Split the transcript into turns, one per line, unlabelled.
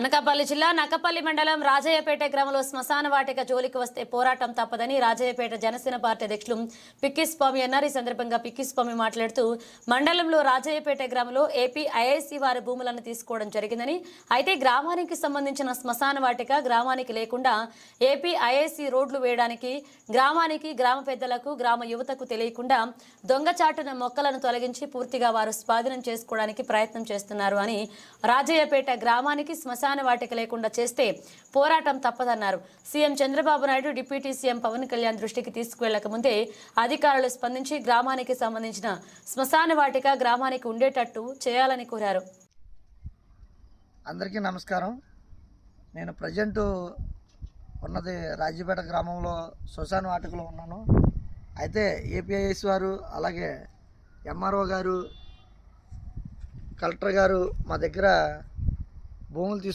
అనకాపల్లి జిల్లా నక్కపల్లి మండలం రాజయ్యపేట గ్రామంలో శ్మశాన వాటిక జోలికి వస్తే పోరాటం తప్పదని రాజయ్యపేట జనసేన పార్టీ అధ్యక్షులు పిక్కిస్వామి అన్నారు. ఈ సందర్భంగా పిక్కిస్వామి మాట్లాడుతూ మండలంలో రాజయ్యపేట గ్రామంలో ఏపీ ఐఐసి వారి భూములను తీసుకోవడం జరిగిందని అయితే గ్రామానికి సంబంధించిన శ్మశాన వాటిక గ్రామానికి లేకుండా ఏపీ ఐఐసి రోడ్లు వేయడానికి గ్రామానికి గ్రామ పెద్దలకు గ్రామ యువతకు తెలియకుండా దొంగచాటున మొక్కలను తొలగించి పూర్తిగా వారు స్వాధీనం చేసుకోవడానికి ప్రయత్నం చేస్తున్నారు అని రాజయ్యపేట గ్రామానికి శ్మశాన వాటిక లేకుండా చేస్తే పోరాటం తప్పదన్నారు. CM Chandrababu Naidu deputy CM Pawan Kalyan దృష్టికి తీసుకువెళ్ళక ముందే అధికారులు స్పందించి గ్రామానికి సంబంధించిన శ్మశాన వాటిక గ్రామానికి ఉండేటట్టు చేయాలని కోరారు.
అందరికీ నమస్కారం. నేను ప్రజెంట్ ఉన్నది రాజీపేట గ్రామంలో శ్మశాన వాటికలో ఉన్నాను. అయితే ఏపీఐఎస్ వారు అలాగే ఎంఆర్ఓ గారు కలెక్టర్ గారు మా దగ్గర భూములు తీసుకు